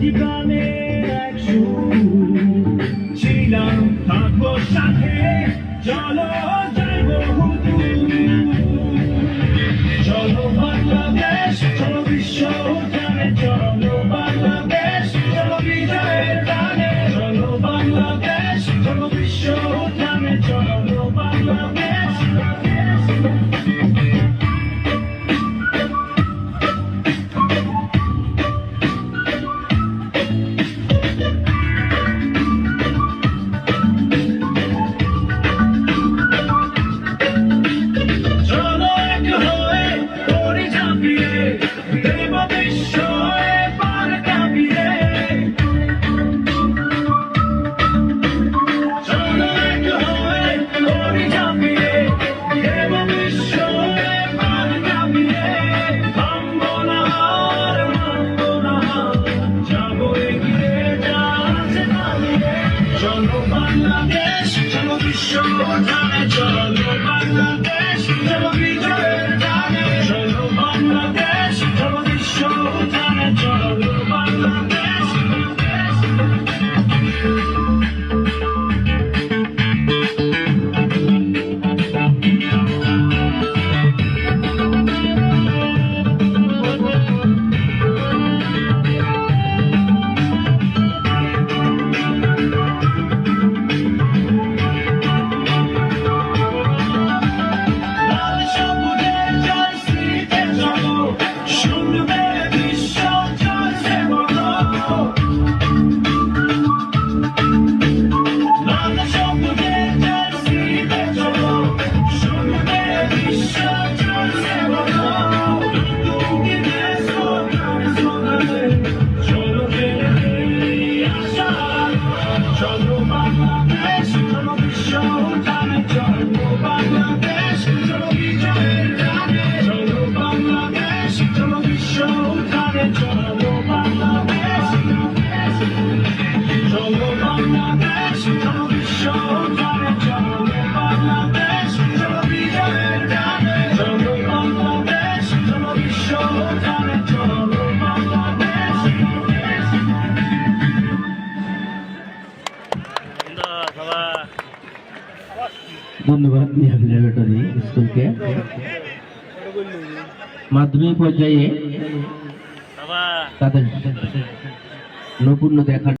জীবনের এক সুর। ছিলাম থাকব সাথে Jump on Show time and joy. ধন্যবাদ নিহাবি ল্যাবরেটরি স্কুলকে মাধ্যমিক পর্যায়ে তাদের নৈপুণ্য দেখার